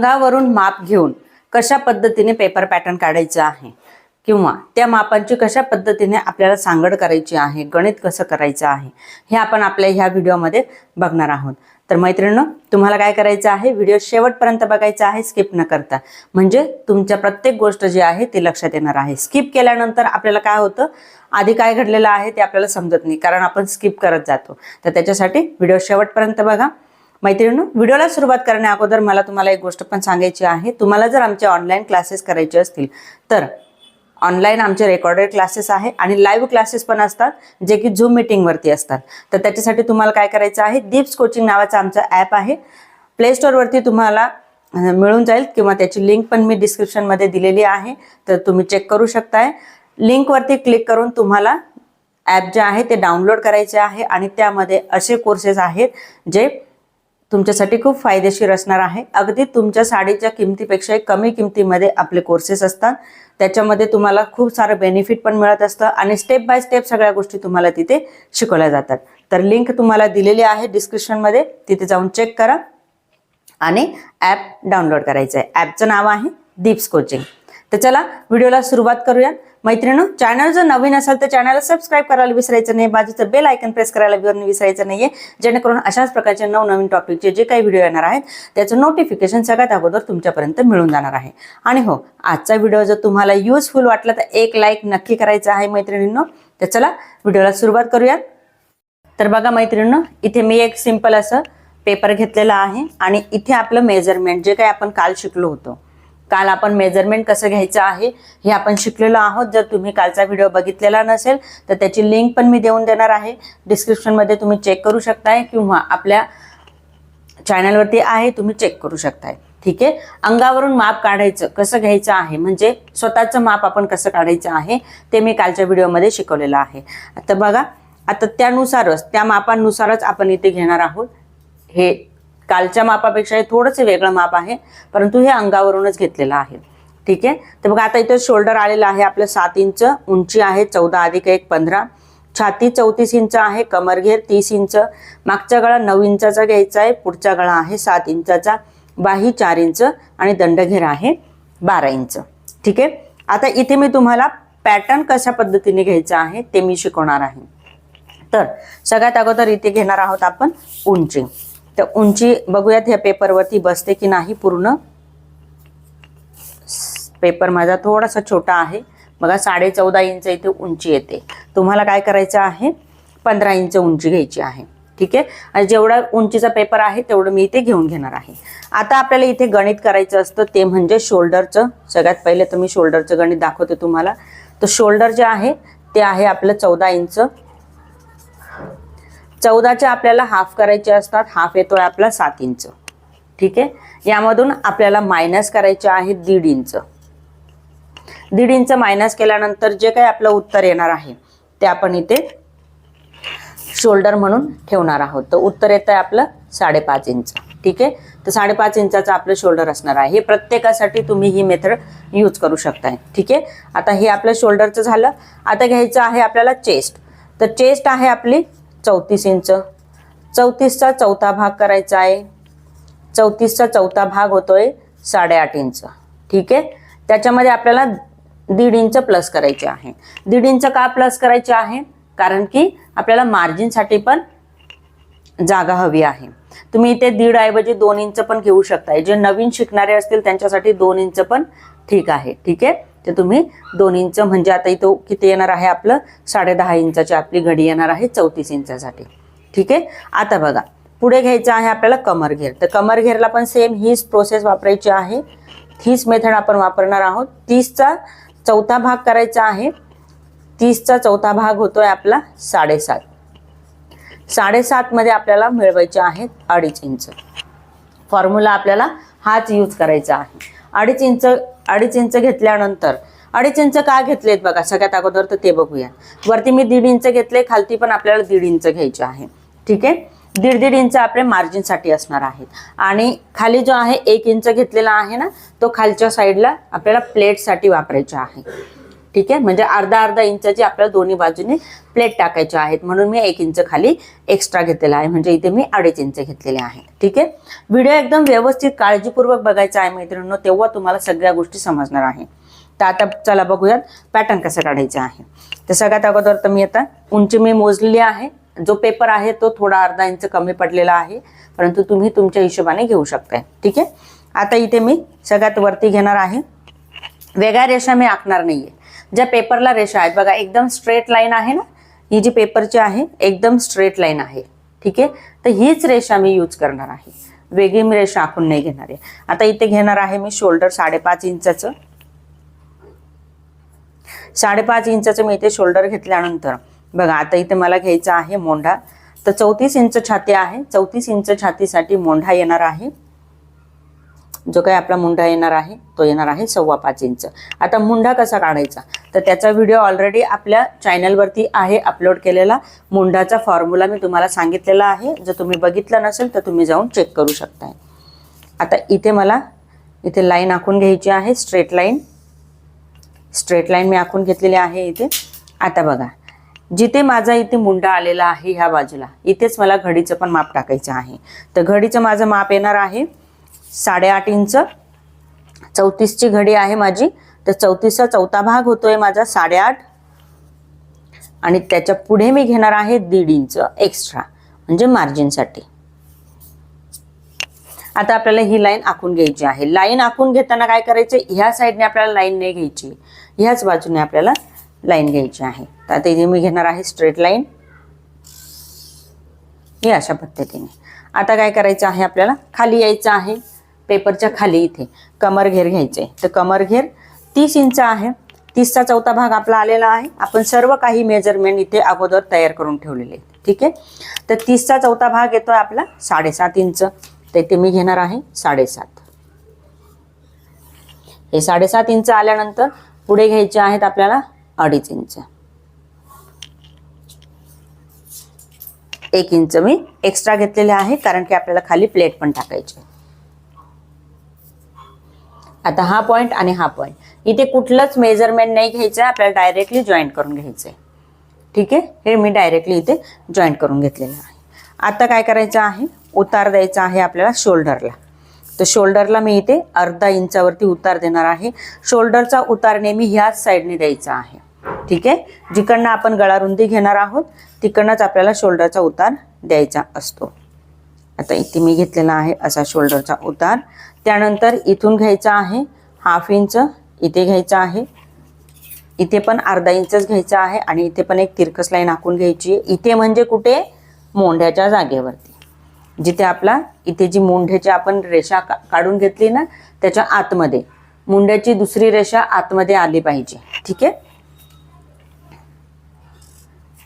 अंगावरून माप घेऊन कशा पद्धतीने पेपर पॅटर्न काढायचं आहे? किंवा त्या मापांची कशा पद्धतीने आपल्याला सांगड करायची आहे? गणित कसं करायचं आहे? हे आपण आपल्या ह्या व्हिडिओमध्ये बघणार आहोत. तर मैत्रिणीनं तुम्हाला काय करायचं आहे? व्हिडिओ शेवटपर्यंत बघायचा आहे स्किप न करता. म्हणजे तुमच्या प्रत्येक गोष्ट जी आहे ती लक्षात येणार आहे. स्किप केल्यानंतर आपल्याला काय होतं? आधी काय घडलेलं आहे ते आपल्याला समजत नाही. कारण आपण स्किप करत जातो. तर त्याच्यासाठी व्हिडिओ शेवटपर्यंत बघा. मैत्रिणी व्हिडिओला सुरुवात करण्या अगोदर मला तुम्हाला एक गोष्ट पण सांगायची आहे. तुम्हाला जर आमचे ऑनलाईन क्लासेस करायचे असतील तर ऑनलाईन आमचे रेकॉर्डेड क्लासेस आहे आणि लाईव्ह क्लासेस पण असतात जे की झूम मिटिंगवरती असतात. तर त्याच्यासाठी तुम्हाला काय करायचं आहे दीप्स कोचिंग नावाचं आमचं ॲप आहे. प्ले स्टोअरवरती तुम्हाला मिळून जाईल किंवा त्याची लिंक पण मी डिस्क्रिप्शनमध्ये दिलेली आहे. तर तुम्ही चेक करू शकताय. लिंकवरती क्लिक करून तुम्हाला ॲप जे आहे ते डाउनलोड करायचे आहे आणि त्यामध्ये असे कोर्सेस आहेत जे तुमच्यासाठी खूप फायदेशीर असणार आहे. अगदी तुमच्या साडीच्या किमतीपेक्षाही कमी किमतीमध्ये आपले कोर्सेस असतात. त्याच्यामध्ये तुम्हाला खूप सारं बेनिफिट पण मिळत असतं आणि स्टेप बाय स्टेप सगळ्या गोष्टी तुम्हाला तिथे शिकवल्या जातात. तर लिंक तुम्हाला दिलेली आहे डिस्क्रिप्शनमध्ये तिथे जाऊन चेक करा. आणि ॲप डाउनलोड करायचं आहे ॲपचं नाव आहे दीप्स कोचिंग तर चला व्हिडिओला सुरुवात करूया मैत्रिणी चॅनल जर नवीन असेल तर चॅनलला सबस्क्राईब करायला विसरायचं नाही. बाजूचं बेल आयकन प्रेस करायला विवरण विसरायचं नाहीये. जेणेकरून अशाच प्रकारचे नवनवीन टॉपिकचे जे काही व्हिडिओ येणार आहेत त्याचं नोटिफिकेशन सगळ्यात अगोदर तुमच्यापर्यंत मिळून जाणार आहे. आणि हो आजचा व्हिडिओ जर तुम्हाला युजफुल वाटला तर एक लाईक नक्की करायचा आहे मैत्रिणींनो. तर चला व्हिडिओला सुरुवात करूयात. तर बघा मैत्रिणींनो इथे मी एक सिंपल असं पेपर घेतलेला आहे. आणि इथे आपलं मेजरमेंट जे काही आपण काल शिकलो होतो. काल आपण मेजरमेंट कसं घ्यायचं आहे हे आपण शिकलेलो आहोत. जर तुम्ही कालचा व्हिडिओ बघितलेला नसेल तर त्याची लिंक पण मी देऊन देणार आहे. डिस्क्रिप्शनमध्ये तुम्ही चेक करू शकताय किंवा आपल्या चॅनलवरती आहे तुम्ही चेक करू शकताय. ठीक आहे? अंगावरून माप काढायचं कसं घ्यायचं आहे? म्हणजे स्वतःचं माप आपण कसं काढायचं आहे? ते मी कालच्या व्हिडिओमध्ये शिकवलेलं आहे. आता बघा आता त्यानुसारच त्या मापानुसारच आपण इथे घेणार आहोत. हे कालच्या मापापेक्षा हे थोडंसं वेगळं माप आहे परंतु हे अंगावरूनच घेतलेलं आहे. ठीक आहे? तर बघा आता इथं शोल्डर आलेलं आहे आपलं सात इंच उंची आहे चौदा अधिक एक पंधरा. छाती चौतीस इंच आहे कमरघेर तीस इंच. मागचा गळा नऊ इंचाचा घ्यायचा आहे पुढचा गळा आहे सात इंचाचा. बाही चार इंच आणि दंडघेर आहे बारा इंच. ठीक आहे? आता इथे मी तुम्हाला पॅटर्न कशा पद्धतीने घ्यायचा आहे ते मी शिकवणार आहे. तर सगळ्यात अगोदर इथे घेणार आहोत आपण उंची. तर उंची बघूयात ह्या पेपरवरती बसते की नाही पूर्ण. पेपर माझा थोडासा छोटा आहे. बघा साडे चौदा इंच इथे उंची येते. तुम्हाला काय करायचं आहे? पंधरा इंच उंची घ्यायची आहे. ठीक आहे? आणि जेवढा उंचीचा पेपर आहे तेवढं मी इथे घेऊन घेणार आहे. आता आपल्याला इथे गणित करायचं असतं ते म्हणजे शोल्डरचं. सगळ्यात पहिले तर मी शोल्डरचं गणित दाखवते तुम्हाला. तर शोल्डर जे आहे ते आहे आपलं चौदा इंच. चौदाचे आपल्याला हाफ करायचे असतात हाफ येतोय आपला सात इंच. ठीक आहे? यामधून आपल्याला मायनस करायचे आहे दीड इंच. दीड इंच मायनस केल्यानंतर जे काही आपलं उत्तर येणार आहे ते आपण इथे शोल्डर म्हणून ठेवणार आहोत. तर उत्तर येत आहे आपलं साडेपाच इंच. ठीक आहे? तर साडेपाच इंचाचं आपलं शोल्डर असणार आहे. हे प्रत्येकासाठी तुम्ही ही मेथड यूज करू शकताय. ठीक आहे? आता हे आपलं शोल्डरचं झालं. आता घ्यायचं आहे आपल्याला चेस्ट तर चेस्ट आहे आपली चौतीस इंच. चौतीसचा चौथा भाग करायचा आहे. चौतीसचा चौथा भाग होतोय साडेआठ इंच. ठीक आहे? त्याच्यामध्ये आपल्याला दीड इंच प्लस करायचे आहे. दीड इंच का प्लस करायचे आहे? कारण की आपल्याला मार्जिनसाठी पण जागा हवी आहे. तुम्ही इथे दीड ऐवजी दोन इंच पण घेऊ शकताय. जे नवीन शिकणारे असतील त्यांच्यासाठी दोन इंच पण ठीक आहे. ठीक आहे? ते तुम्ही दोन इंच म्हणजे आता इथं किती येणार आहे आपलं? साडे दहा इंचाची आपली घडी येणार आहे चौतीस इंचासाठी. ठीक आहे? आता बघा पुढे घ्यायचं आहे आपल्याला कमर घेर. तर कमर घेरला पण सेम हीच प्रोसेस वापरायची आहे. हीच मेथड आपण वापरणार आहोत. तीसचा चौथा भाग करायचा आहे. तीसचा चौथा भाग होतोय आपला साडेसात. साडेसातमध्ये आपल्याला मिळवायचे आहेत अडीच इंच. फॉर्म्युला आपल्याला हाच यूज करायचा आहे. अडीच इंच अडीच इंच घेतल्यानंतर अडीच इंच का घेतलेत बघा? सगळ्यात अगोदर तर ते बघूया. वरती मी दीड इंच घेतले खालती पण आपल्याला दीड इंच घ्यायचे आहे. ठीक आहे? दीड दीड इंच आपले मार्जिनसाठी असणार आहेत. आणि खाली जो आहे एक इंच घेतलेला आहे ना तो खालच्या साईडला आपल्याला प्लेटसाठी वापरायचा आहे. ठीक आहे? म्हणजे अर्धा अर्धा इंचाची आपल्याला दोन्ही बाजूने प्लेट टाकायचे आहेत. म्हणून मी एक इंच खाली एक्स्ट्रा घेतलेला आहे. म्हणजे इथे मी अडीच इंच घेतलेले आहे. ठीक आहे? व्हिडिओ एकदम व्यवस्थित काळजीपूर्वक बघायचा आहे मैत्रिणींनो तेव्हा तुम्हाला सगळ्या गोष्टी समजणार आहे. तर आता चला बघूयात पॅटर्न कसं काढायचं आहे. तर सगळ्यात अगोदर तर मी आता उंची मी मोजलेली आहे. जो पेपर आहे तो थोडा अर्धा इंच कमी पडलेला आहे. परंतु तुम्ही तुमच्या हिशोबाने घेऊ शकताय. ठीक आहे? आता इथे मी सगळ्यात वरती घेणार आहे. वेगळ्या रेषा मी आखणार नाहीये. ज्या पेपरला रेषा आहेत बघा एकदम स्ट्रेट लाईन आहे ना? ही जी पेपरची आहे एकदम स्ट्रेट लाईन आहे. ठीक आहे? तर हीच रेषा मी यूज करणार आहे. वेगळी मी रेषा आखून नाही घेणार आहे. आता इथे घेणार आहे मी शोल्डर साडेपाच इंचाचं. साडेपाच इंचाचं मी इथे शोल्डर घेतल्यानंतर बघा आता इथे मला घ्यायचा आहे मोंढा. तर चौतीस इंच छाती आहे. चौतीस इंच छातीसाठी मोंढा येणार आहे. जो काही आपला मुंडा येणार आहे तो येणार आहे सव्वा पाच इंच. आता मुंडा कसा काढायचा? तर त्याचा व्हिडिओ ऑलरेडी आपल्या चॅनलवरती आहे अपलोड केलेला. मुंडाचा फॉर्म्युला मी तुम्हाला सांगितलेला आहे. जर तुम्ही बघितलं नसेल तर तुम्ही जाऊन चेक करू शकताय. आता इथे मला इथे लाईन आखून घ्यायची आहे स्ट्रेट लाईन स्ट्रेट लाईन मी आखून घेतलेली आहे इथे. आता बघा. जिथे माझा इथे मुंडा आलेला आहे ह्या बाजूला इथेच मला घडीचं पण माप टाकायचं आहे. तर घडीचं माझं माप येणार आहे साडेआठ इंच. चौतीसची घडी आहे माझी. तर चौतीसचा चौथा भाग होतोय माझा साडेआठ. आणि त्याच्या पुढे मी घेणार आहे दीड इंच एक्स्ट्रा म्हणजे मार्जिनसाठी आता आपल्याला ही लाईन आखून घ्यायची आहे. लाईन आखून घेताना काय करायचं? ह्या साईडने आपल्याला लाईन नाही घ्यायची. ह्याच बाजूने आपल्याला लाईन घ्यायची आहे. तर आता इथे मी घेणार आहे स्ट्रेट लाईन हे अशा पद्धतीने. आता काय करायचं आहे आपल्याला? खाली यायचं आहे. पेपरच्या खाली इथे. कमर घेर घ्यायचे. तर कमर घेर तीस इंच आहे. तीसचा चौथा भाग आपला आलेला आहे. आपण सर्व काही मेजरमेंट इथे अगोदर तयार करून ठेवलेले आहेत. ठीक आहे? तर तीसचा चौथा भाग येतोय आपला साडेसात इंच. तर इथे मी घेणार आहे साडेसात. हे साडेसात इंच आल्यानंतर पुढे घ्यायचे आहेत आपल्याला अडीच इंच. एक इंच मी एक्स्ट्रा घेतलेले आहे कारण की आपल्याला खाली प्लेट पण टाकायची आहे. आता हा पॉइंट आणि हा पॉइंट इथे कुठलंच मेजरमेंट नाही घ्यायचं आहे आपल्याला डायरेक्टली जॉईंट करून घ्यायचं आहे ठीक आहे? हे मी डायरेक्टली इथे जॉईंट करून घेतलेलं आहे. आता काय करायचं आहे? उतार द्यायचा आहे आपल्याला शोल्डरला तर शोल्डरला मी इथे अर्धा इंचावरती उतार देणार आहे. शोल्डरचा उतार नेहमी ह्याच साईडने द्यायचा आहे. ठीक आहे? जिकडनं आपण गळा रुंदी घेणार आहोत तिकडनंच आपल्याला शोल्डरचा उतार द्यायचा असतो. आता इथे मी घेतलेला आहे असा शोल्डरचा उतार. त्यानंतर इथून घ्यायचा आहे हाफ इंच इथे घ्यायचा आहे. इथे पण अर्धा इंचच घ्यायचा आहे आणि इथे पण एक तिरकस लाईन आखून घ्यायची आहे. इथे म्हणजे कुठे? मोंढ्याच्या जागेवरती. जिथे आपला इथे जी मुंढ्याची आपण रेषा का- काढून घेतली ना त्याच्या आतमध्ये. मुंड्याची दुसरी रेषा आतमध्ये आली पाहिजे. ठीक आहे?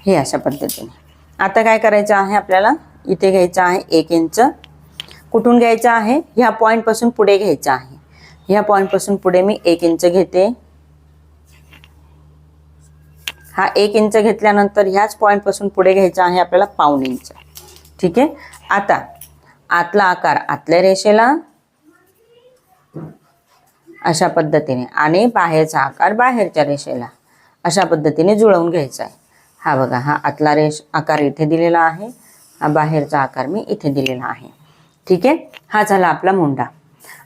हे अशा पद्धतीने. आता काय करायचं आहे आपल्याला? इथे घ्यायचं आहे एक इंच कुठून घ्यायचं आहे? ह्या पॉईंटपासून पुढे घ्यायचं आहे. ह्या पॉईंटपासून पुढे मी एक इंच घेते. हा एक इंच घेतल्यानंतर ह्याच पॉईंटपासून पुढे घ्यायचा आहे आपल्याला पाऊन इंच ठीक आहे? आता आतला आकार आतल्या रेषेला. अशा पद्धतीने. आणि बाहेरचा आकार बाहेरच्या रेषेला. अशा पद्धतीने जुळवून घ्यायचा आहे. हा बघा हा आतला रेष आकार इथे दिलेला आहे. हा बाहेरचा आकार मी इथे दिलेला आहे. ठीक आहे? हा झाला आपला मुंडा.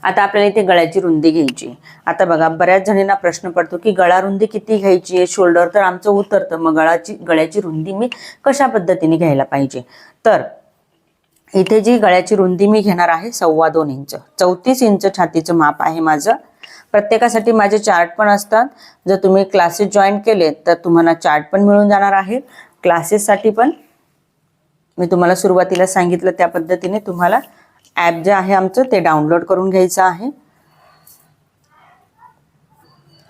आता आपल्याला इथे गळ्याची रुंदी घ्यायची आता बघा बऱ्याच जणींना प्रश्न पडतो की गळा रुंदी किती घ्यायची आहे? शोल्डर तर आमचं उतरतं. मग गळाची गळ्याची रुंदी मी कशा पद्धतीने घ्यायला पाहिजे? तर इथे जी गळ्याची रुंदी मी घेणार आहे सव्वा दोन इंच. चौतीस इंच छातीचं माप आहे माझं. प्रत्येकासाठी माझे चार्ट पण असतात. जर तुम्ही क्लासेस जॉईन केले तर तुम्हाला चार्ट पण मिळून जाणार आहे. क्लासेससाठी पण मी तुम्हाला सुरुवातीला सांगितलं त्या पद्धतीने तुम्हाला ॲप जे आहे आमचं ते डाउनलोड करून घ्यायचं आहे.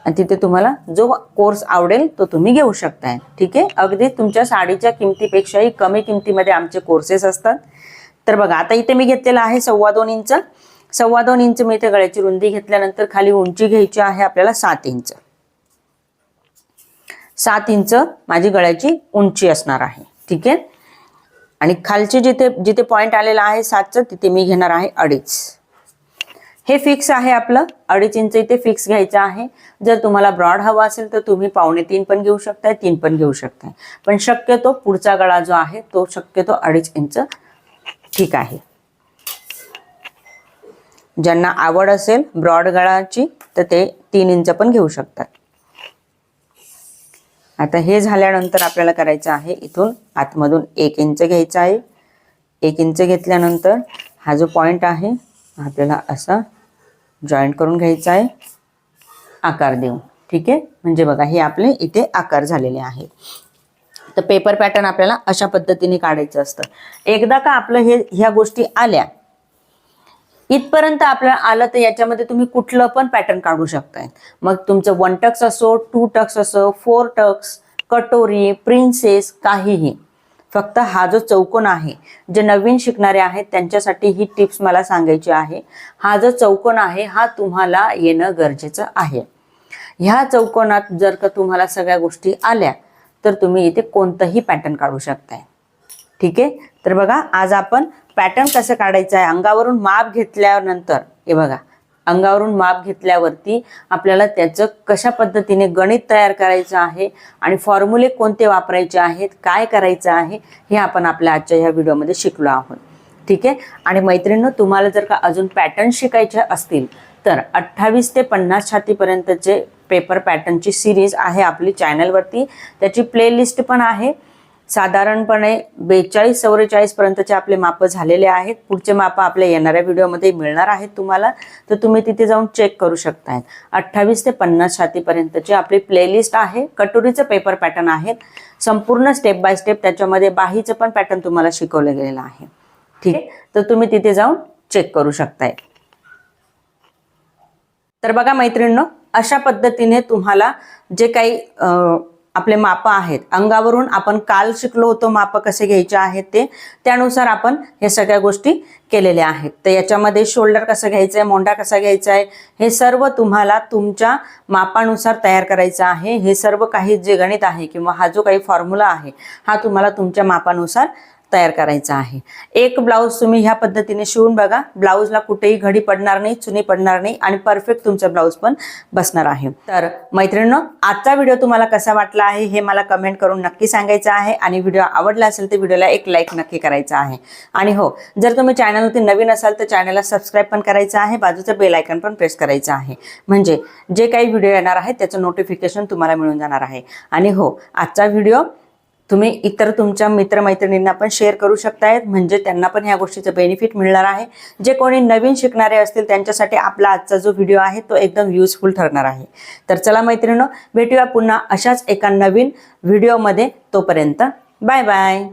आणि तिथे तुम्हाला जो कोर्स आवडेल तो तुम्ही घेऊ शकताय. ठीक आहे? अगदी तुमच्या साडीच्या किमतीपेक्षाही कमी किमतीमध्ये आमचे कोर्सेस असतात. तर बघा आता इथे मी घेतलेला आहे सव्वा दोन इंच. सव्वा दोन इंच मी इथे गळ्याची रुंदी घेतल्यानंतर खाली उंची घ्यायची आहे आपल्याला सात इंच. सात इंच माझी गळ्याची उंची असणार आहे. ठीक आहे? आणि खालचे जिथे जिथे पॉइंट आलेला आहे सातचं तिथे मी घेणार आहे अडीच. हे फिक्स आहे आपलं. अडीच इंच इथे फिक्स घ्यायचं आहे. जर तुम्हाला ब्रॉड हवा असेल तर तुम्ही पावणे तीन पण घेऊ शकताय तीन पण घेऊ शकताय. पण शक्यतो पुढचा गळा जो आहे तो शक्यतो अडीच इंच ठीक आहे. ज्यांना आवड असेल ब्रॉड गळाची तर ते तीन इंच पण घेऊ शकतात. आता हे झाल्यानंतर आपल्याला करायचं आहे इथून आतमधून एक इंच घ्यायचा आहे. एक इंच घेतल्यानंतर हा जो पॉइंट आहे आपल्याला असा जॉईंट करून घ्यायचा आहे. आकार देऊन. ठीक आहे? म्हणजे बघा हे आपले इथे आकार झालेले आहेत तर पेपर पॅटर्न आपल्याला अशा पद्धतीने काढायचं असतं. एकदा का आपलं हे ह्या गोष्टी आल्या इथपर्यंत आपल्याला आलं तर याच्यामध्ये तुम्ही कुठलं पण पॅटर्न काढू शकताय. मग तुमचं वन टक्स असो टू टक्स असो फोर टक्स कटोरी प्रिन्सेस काहीही. फक्त हा जो चौकोन आहे जे नवीन शिकणारे आहेत त्यांच्यासाठी ही टिप्स मला सांगायची आहे. हा जो चौकोन आहे हा तुम्हाला येणं गरजेचं आहे. ह्या चौकोनात जर का तुम्हाला सगळ्या गोष्टी आल्या तर तुम्ही इथे कोणतंही पॅटर्न काढू शकताय. ठीक आहे? तर बघा आज आपण पॅटर्न कसं काढायचं आहे? अंगावरून माप घेतल्यानंतर हे बघा अंगावरून माप घेतल्यावरती आपल्याला त्याचं कशा पद्धतीने गणित तयार करायचं आहे आणि फॉर्म्युले कोणते वापरायचे आहेत? काय करायचं आहे? हे आपण आपल्या आजच्या ह्या व्हिडिओमध्ये शिकलो आहोत. ठीक आहे? आणि मैत्रिणींनो तुम्हाला जर का अजून पॅटर्न शिकायचे असतील तर अठ्ठावीस ते पन्नास छातीपर्यंतचे पेपर पॅटर्नची सिरीज आहे आपली चॅनलवरती त्याची प्लेलिस्ट पण आहे. साधारणपणे बेचाळीस चौवेचाळीस पर्यंतचे आपले मापं झालेले आहेत. पुढचे मापं आपल्या येणाऱ्या व्हिडिओमध्ये मिळणार आहेत तुम्हाला. तर तुम्ही तिथे जाऊन चेक करू शकताय अठ्ठावीस ते पन्नास छातीपर्यंतची आपली प्लेलिस्ट आहे. कटोरीचं पेपर पॅटर्न आहेत. संपूर्ण स्टेप बाय स्टेप त्याच्यामध्ये बाहीचं पण पॅटर्न तुम्हाला शिकवलं गेलेलं आहे. ठीक आहे? तर तुम्ही तिथे जाऊन चेक करू शकताय तर बघा मैत्रिणींनो अशा पद्धतीने तुम्हाला जे काही आपले मापं आहेत. अंगावरून आपण काल शिकलो होतो मापं कसे घ्यायचे आहेत ते त्यानुसार आपण हे सगळ्या गोष्टी केलेल्या आहेत. तर याच्यामध्ये शोल्डर कसं घ्यायचं आहे मोंडा कसा घ्यायचा आहे हे सर्व तुम्हाला तुमच्या मापानुसार तयार करायचं आहे. हे सर्व काही जे गणित आहे किंवा हा जो काही फॉर्म्युला आहे हा तुम्हाला तुमच्या मापानुसार तयार करायचा आहे. एक ब्लाऊज तुम्ही ह्या पद्धतीने शिवून बघा. ब्लाऊजला कुठेही घडी पडणार नाही चुनी पडणार नाही आणि परफेक्ट तुमचा ब्लाऊज पण बसणार आहे. तर मैत्रिणींनो आजचा व्हिडिओ तुम्हाला कसा वाटला आहे हे मला कमेंट करून नक्की सांगायचं आहे आणि व्हिडिओ आवडला असेल तर व्हिडिओला एक लाईक नक्की करायचा आहे. आणि हो जर तुम्ही चॅनलवरती नवीन असाल तर चॅनलला सबस्क्राईब पण करायचं आहे. बाजूचं बेल आयकन पण प्रेस करायचं आहे. म्हणजे जे काही व्हिडिओ येणार आहे त्याचं नोटिफिकेशन तुम्हाला मिळून जाणार आहे. आणि हो आजचा व्हिडिओ तुम्ही इतर तुमच्या मित्रमैत्रिणींना पण शेअर करू शकतायत. म्हणजे त्यांना पण ह्या गोष्टीचं बेनिफिट मिळणार आहे. जे कोणी नवीन शिकणारे असतील त्यांच्यासाठी आपला आजचा जो व्हिडिओ आहे तो एकदम युजफुल ठरणार आहे. तर चला मैत्रिणींनो भेटूया पुन्हा अशाच एका नवीन व्हिडिओमध्ये तोपर्यंत बाय बाय